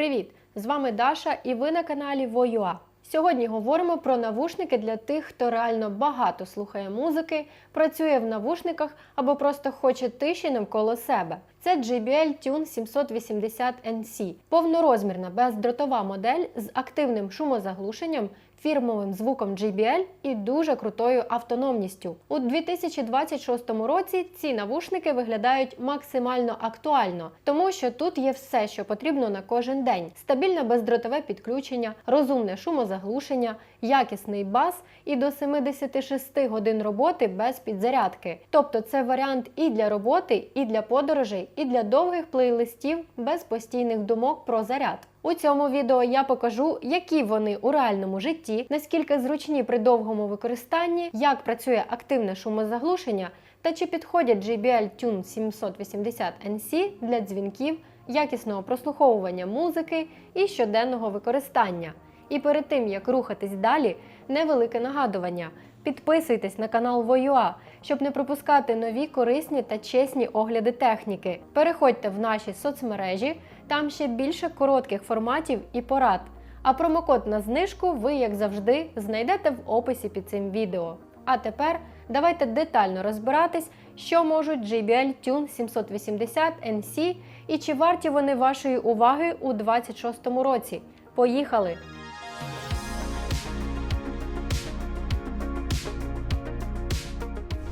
Привіт! З вами Даша і ви на каналі Воюа. Сьогодні говоримо про навушники для тих, хто реально багато слухає музики, працює в навушниках або просто хоче тиші навколо себе. Це JBL Tune 780 NC, повнорозмірна бездротова модель з активним шумозаглушенням, фірмовим звуком JBL і дуже крутою автономністю. У 2026 році ці навушники виглядають максимально актуально, тому що тут є все, що потрібно на кожен день: стабільне бездротове підключення, розумне шумозаглушення, якісний бас і до 76 годин роботи без підзарядки. Тобто це варіант і для роботи, і для подорожей, і для довгих плейлистів без постійних думок про заряд. У цьому відео я покажу, які вони у реальному житті, наскільки зручні при довгому використанні, як працює активне шумозаглушення та чи підходять JBL Tune 780 NC для дзвінків, якісного прослуховування музики і щоденного використання. І перед тим як рухатись далі, невелике нагадування. Підписуйтесь на канал Воюа, щоб не пропускати нові корисні та чесні огляди техніки. Переходьте в наші соцмережі, там ще більше коротких форматів і порад. А промокод на знижку ви, як завжди, знайдете в описі під цим відео. А тепер давайте детально розбиратись, що можуть JBL Tune 780 NC і чи варті вони вашої уваги у 2026 році. Поїхали!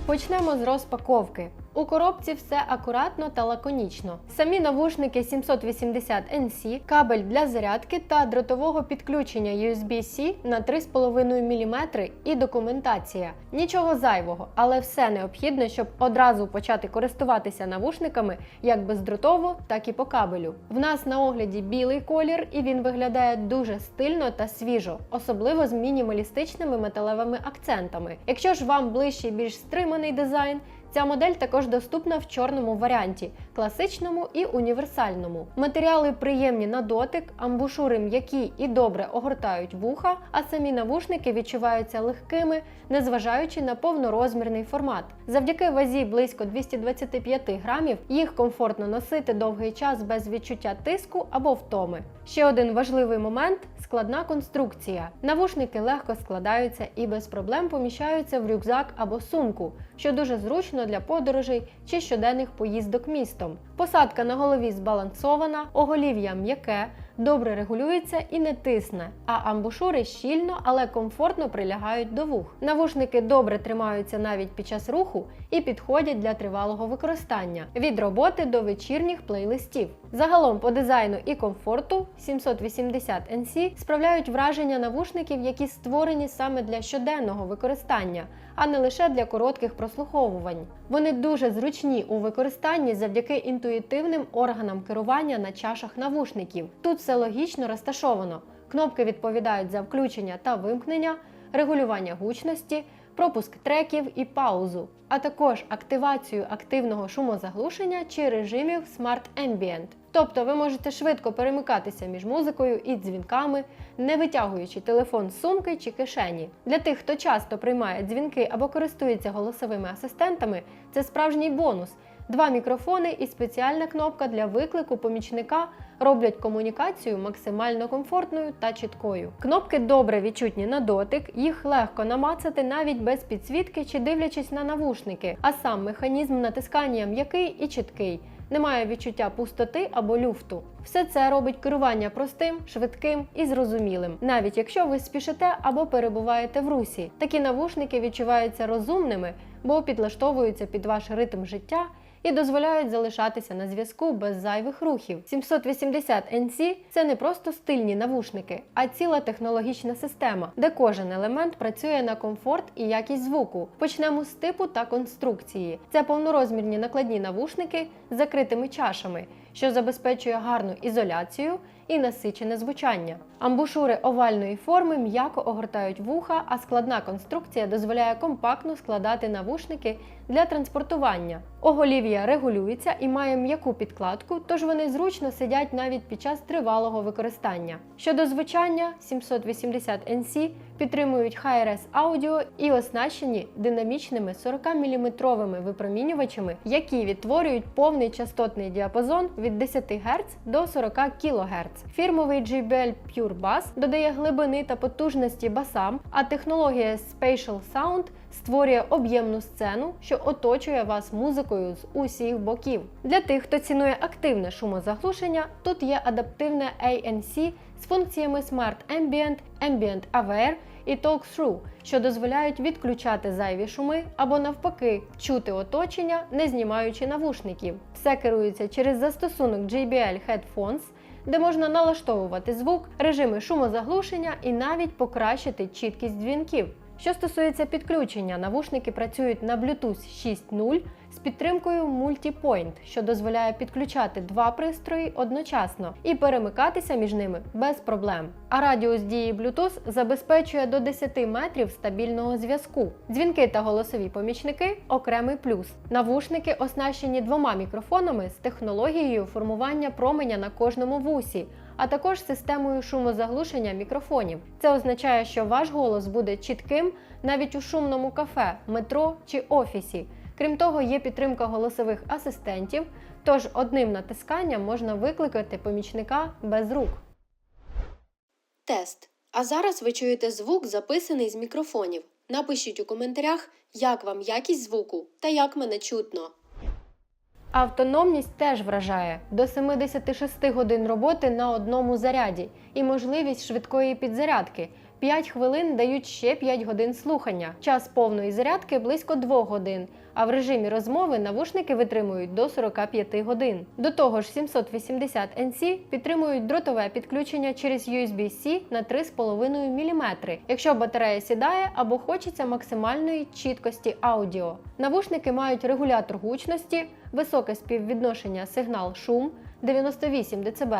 Почнемо з розпаковки. У коробці все акуратно та лаконічно. Самі навушники 780 NC, кабель для зарядки та дротового підключення USB-C на 3,5 мм і документація. Нічого зайвого, але все необхідне, щоб одразу почати користуватися навушниками як бездротово, так і по кабелю. В нас на огляді білий колір, і він виглядає дуже стильно та свіжо, особливо з мінімалістичними металевими акцентами. Якщо ж вам ближче більш стриманий дизайн, Ця модель також доступна в чорному варіанті, класичному і універсальному. Матеріали приємні на дотик, амбушури м'які і добре огортають вуха, а самі навушники відчуваються легкими, незважаючи на повнорозмірний формат. Завдяки вазі близько 225 грамів їх комфортно носити довгий час без відчуття тиску або втоми. Ще один важливий момент складна конструкція. Навушники легко складаються і без проблем поміщаються в рюкзак або сумку, що дуже зручно для подорожей чи щоденних поїздок містом. Посадка на голові збалансована, оголів'я м'яке, добре регулюється і не тисне, а амбушури щільно, але комфортно прилягають до вух. Навушники добре тримаються навіть під час руху і підходять для тривалого використання від роботи до вечірніх плейлистів. Загалом по дизайну і комфорту 780 NC справляють враження навушників, які створені саме для щоденного використання, а не лише для коротких прослуховувань. Вони дуже зручні у використанні завдяки інтуїтивним органам керування на чашах навушників. Тут все логічно розташовано. Кнопки відповідають за включення та вимкнення, регулювання гучності, пропуск треків і паузу, а також активацію активного шумозаглушення чи режимів Smart Ambient. Тобто ви можете швидко перемикатися між музикою і дзвінками, не витягуючи телефон з сумки чи кишені. Для тих, хто часто приймає дзвінки або користується голосовими асистентами, це справжній бонус. Два мікрофони і спеціальна кнопка для виклику помічника роблять комунікацію максимально комфортною та чіткою. Кнопки добре відчутні на дотик, їх легко намацати навіть без підсвітки чи дивлячись на навушники, а сам механізм натискання м'який і чіткий. Немає відчуття пустоти або люфту. Все це робить керування простим, швидким і зрозумілим, навіть якщо ви спішите або перебуваєте в русі. Такі навушники відчуваються розумними, бо підлаштовуються під ваш ритм життя і дозволяють залишатися на зв'язку без зайвих рухів. 780 NC – це не просто стильні навушники, а ціла технологічна система, де кожен елемент працює на комфорт і якість звуку. Почнемо з типу та конструкції. Це повнорозмірні накладні навушники з закритими чашами, що забезпечує гарну ізоляцію і насичене звучання. Амбушури овальної форми м'яко огортають вуха, а складна конструкція дозволяє компактно складати навушники для транспортування. Оголів'я регулюється і має м'яку підкладку, тож вони зручно сидять навіть під час тривалого використання. Щодо звучання, 780 NC підтримують HRS аудіо і оснащені динамічними 40-мм випромінювачами, які відтворюють повний частотний діапазон від 10 Гц до 40 кГц. Фірмовий JBL Pure Bass додає глибини та потужності басам, а технологія Spatial Sound створює об'ємну сцену, що оточує вас музикою з усіх боків. Для тих, хто цінує активне шумозаглушення, тут є адаптивне ANC з функціями Smart Ambient, Ambient Aware і Talk Through, що дозволяють відключати зайві шуми або навпаки чути оточення, не знімаючи навушників. Все керується через застосунок JBL Headphones, де можна налаштовувати звук, режими шумозаглушення і навіть покращити чіткість дзвінків. Що стосується підключення, навушники працюють на Bluetooth 6.0 з підтримкою Multipoint, що дозволяє підключати два пристрої одночасно і перемикатися між ними без проблем. А радіус дії Bluetooth забезпечує до 10 метрів стабільного зв'язку. Дзвінки та голосові помічники окремий плюс. Навушники оснащені двома мікрофонами з технологією формування променя на кожному вусі а також системою шумозаглушення мікрофонів. Це означає, що ваш голос буде чітким навіть у шумному кафе, метро чи офісі. Крім того, є підтримка голосових асистентів, тож одним натисканням можна викликати помічника без рук. Тест. А зараз ви чуєте звук, записаний з мікрофонів. Напишіть у коментарях, як вам якість звуку та як мене чутно. Автономність теж вражає до 76 годин роботи на одному заряді і можливість швидкої підзарядки. 5 хвилин дають ще 5 годин слухання. Час повної зарядки близько 2 годин, а в режимі розмови навушники витримують до 45 годин. До того ж, 780 NC підтримують дротове підключення через USB-C на 3,5 мм, якщо батарея сідає або хочеться максимальної чіткості аудіо. Навушники мають регулятор гучності, високе співвідношення сигнал-шум 98 дБ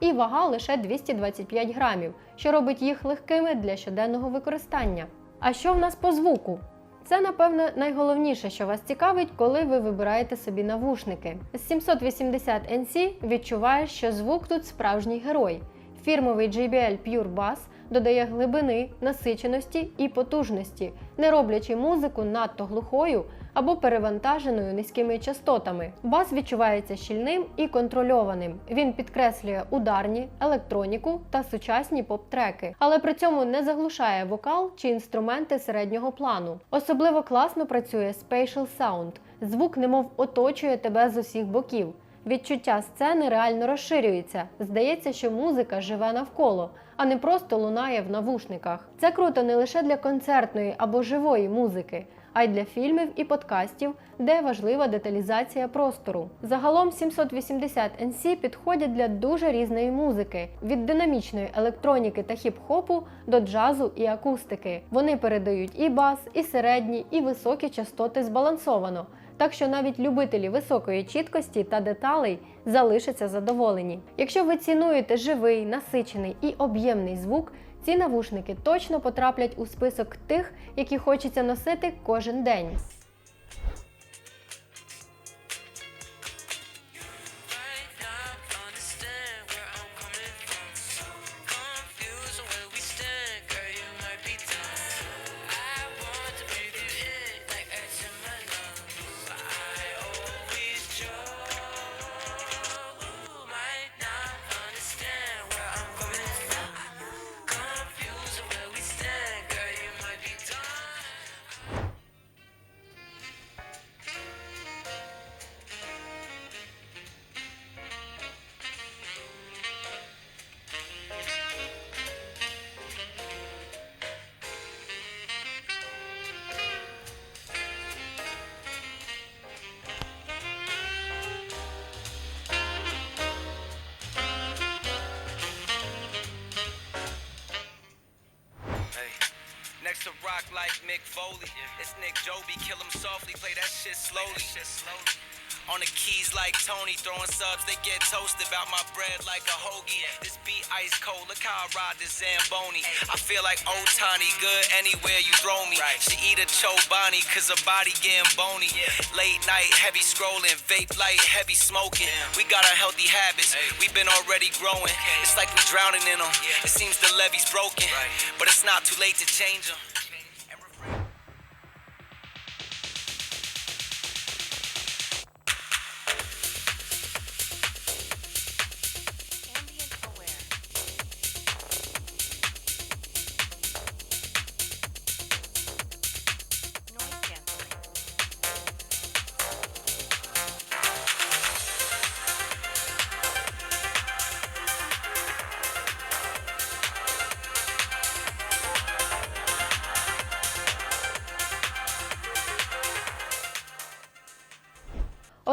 і вага лише 225 грамів, що робить їх легкими для щоденного використання. А що в нас по звуку? Це, напевно, найголовніше, що вас цікавить, коли ви вибираєте собі навушники. З 780 NC відчуваєш, що звук тут справжній герой. Фірмовий JBL Pure Bass додає глибини, насиченості і потужності, не роблячи музику надто глухою або перевантаженою низькими частотами. Бас відчувається щільним і контрольованим. Він підкреслює ударні, електроніку та сучасні поп-треки, але при цьому не заглушає вокал чи інструменти середнього плану. Особливо класно працює Spatial Sound. Звук немов оточує тебе з усіх боків. Відчуття сцени реально розширюється. Здається, що музика живе навколо, а не просто лунає в навушниках. Це круто не лише для концертної або живої музики, а й для фільмів і подкастів, де важлива деталізація простору. Загалом 780 NC підходять для дуже різної музики: від динамічної електроніки та хіп-хопу до джазу і акустики. Вони передають і бас, і середні, і високі частоти збалансовано так що навіть любителі високої чіткості та деталей залишаться задоволені. Якщо ви цінуєте живий, насичений і об'ємний звук, ці навушники точно потраплять у список тих, які хочеться носити кожен день. Rock like Mick Foley. It's Nick Joby, kill him softly, play that shit slowly. On the keys like Tony, throwing subs, they get toasted. About my bread like a hoagie. This beat ice cold, look how I ride this Zamboni. I feel like old Tony, good anywhere you throw me. She eat a Chobani, cause her body getting bony. Late night, heavy scrolling, vape light, heavy smoking. We got our healthy habits, we've been already growing. It's like we drowning in them. It seems the levee's broken, but it's not too late to change them.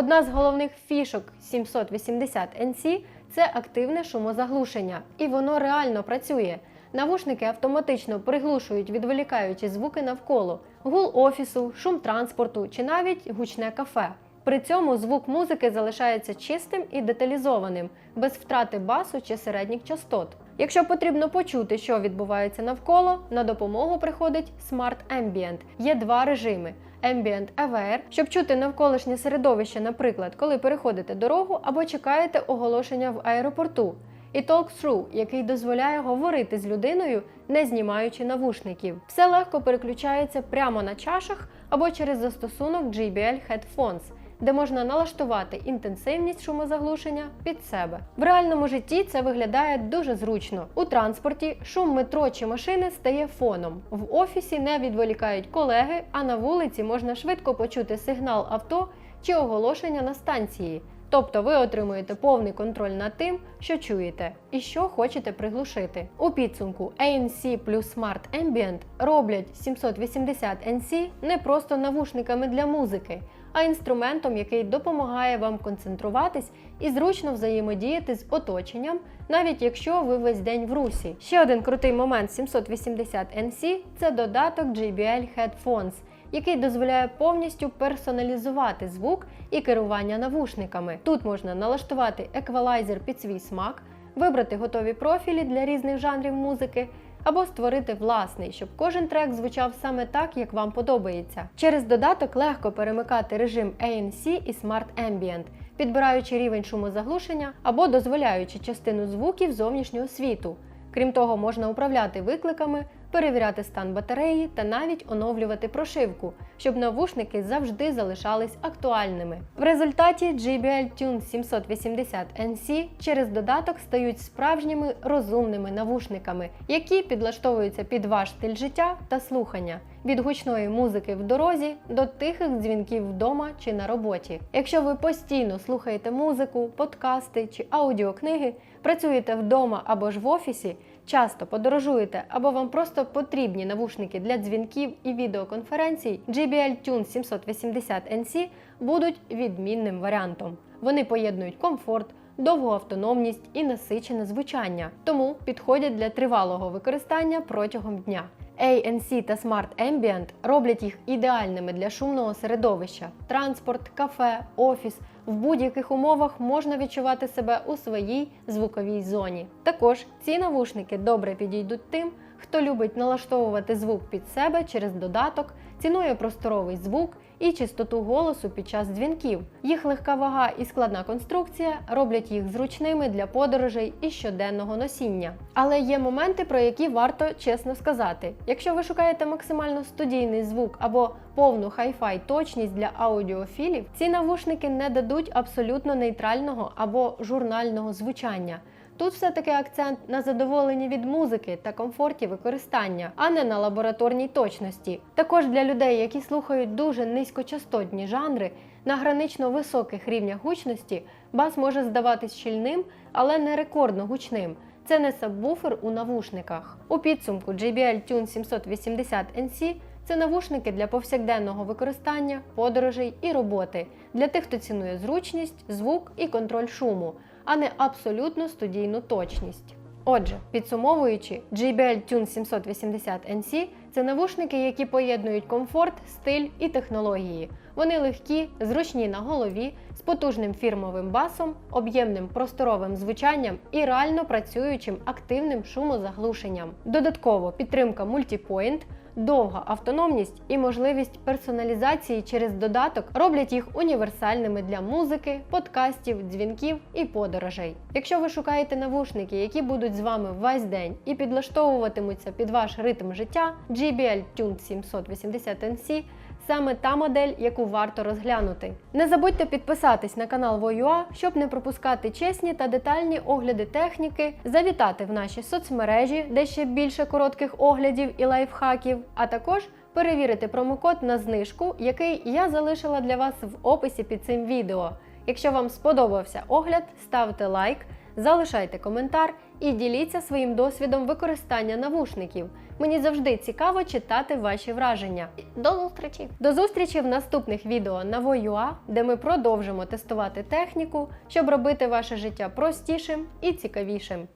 Одна з головних фішок 780 NC – це активне шумозаглушення, і воно реально працює. Навушники автоматично приглушують відволікаючі звуки навколо, гул офісу, шум транспорту чи навіть гучне кафе. При цьому звук музики залишається чистим і деталізованим, без втрати басу чи середніх частот. Якщо потрібно почути, що відбувається навколо, на допомогу приходить Smart Ambient. Є два режими: Ambient AVR, щоб чути навколишнє середовище, наприклад, коли переходите дорогу або чекаєте оголошення в аеропорту. І Talk Through, який дозволяє говорити з людиною, не знімаючи навушників. Все легко переключається прямо на чашах або через застосунок JBL Headphones, де можна налаштувати інтенсивність шумозаглушення під себе. В реальному житті це виглядає дуже зручно. У транспорті шум метро чи машини стає фоном. В офісі не відволікають колеги, а на вулиці можна швидко почути сигнал авто чи оголошення на станції. Тобто ви отримуєте повний контроль над тим, що чуєте і що хочете приглушити. У підсумку ANC плюс Smart Ambient роблять 780 NC не просто навушниками для музики, а інструментом, який допомагає вам концентруватись і зручно взаємодіяти з оточенням, навіть якщо ви весь день в русі. Ще один крутий момент 780 NC – це додаток JBL Headphones – який дозволяє повністю персоналізувати звук і керування навушниками. Тут можна налаштувати еквалайзер під свій смак, вибрати готові профілі для різних жанрів музики. Або створити власний, щоб кожен трек звучав саме так, як вам подобається. Через додаток легко перемикати режим ANC і Smart Ambient, підбираючи рівень шумозаглушення або дозволяючи частину звуків зовнішнього світу. Крім того, можна управляти викликами, перевіряти стан батареї та навіть оновлювати прошивку, щоб навушники завжди залишались актуальними. В результаті JBL Tune 780 NC через додаток стають справжніми розумними навушниками, які підлаштовуються під ваш стиль життя та слухання. Від гучної музики в дорозі до тихих дзвінків вдома чи на роботі. Якщо ви постійно слухаєте музику, подкасти чи аудіокниги, працюєте вдома або ж в офісі, часто подорожуєте або вам просто потрібні навушники для дзвінків і відеоконференцій, JBL Tune 780 NC будуть відмінним варіантом. Вони поєднують комфорт, довгу автономність і насичене звучання, тому підходять для тривалого використання протягом дня. ANC та Smart Ambient роблять їх ідеальними для шумного середовища. Транспорт, кафе, офіс в будь-яких умовах можна відчувати себе у своїй звуковій зоні. Також ці навушники добре підійдуть тим, хто любить налаштовувати звук під себе через додаток, цінує просторовий звук і чистоту голосу під час дзвінків. Їх легка вага і складна конструкція роблять їх зручними для подорожей і щоденного носіння. Але є моменти, про які варто чесно сказати. Якщо ви шукаєте максимально студійний звук або повну хай-фай точність для аудіофілів, ці навушники не дадуть абсолютно нейтрального або журнального звучання. Тут все-таки акцент на задоволенні від музики та комфорті використання, а не на лабораторній точності. Також для людей, які слухають дуже низькочастотні жанри, на гранично високих рівнях гучності бас може здаватись щільним, але не рекордно гучним. Це не сабвуфер у навушниках. У підсумку JBL Tune 780 NC це навушники для повсякденного використання, подорожей і роботи для тих, хто цінує зручність, звук і контроль шуму, а не абсолютну студійну точність. Отже, підсумовуючи, JBL Tune 780 NC – це навушники, які поєднують комфорт, стиль і технології. Вони легкі, зручні на голові, з потужним фірмовим басом, об'ємним просторовим звучанням і реально працюючим активним шумозаглушенням. Додатково підтримка мультіпоінт, довга автономність і можливість персоналізації через додаток роблять їх універсальними для музики, подкастів, дзвінків і подорожей. Якщо ви шукаєте навушники, які будуть з вами весь день і підлаштовуватимуться під ваш ритм життя, JBL Tune 780 NC саме та модель, яку варто розглянути. Не забудьте підписатись на канал Voyua, щоб не пропускати чесні та детальні огляди техніки, завітати в наші соцмережі, де ще більше коротких оглядів і лайфхаків, а також перевірити промокод на знижку, який я залишила для вас в описі під цим відео. Якщо вам сподобався огляд, ставте лайк, залишайте коментар і діліться своїм досвідом використання навушників. Мені завжди цікаво читати ваші враження. До зустрічі! До зустрічі в наступних відео на Voyua, де ми продовжимо тестувати техніку, щоб робити ваше життя простішим і цікавішим.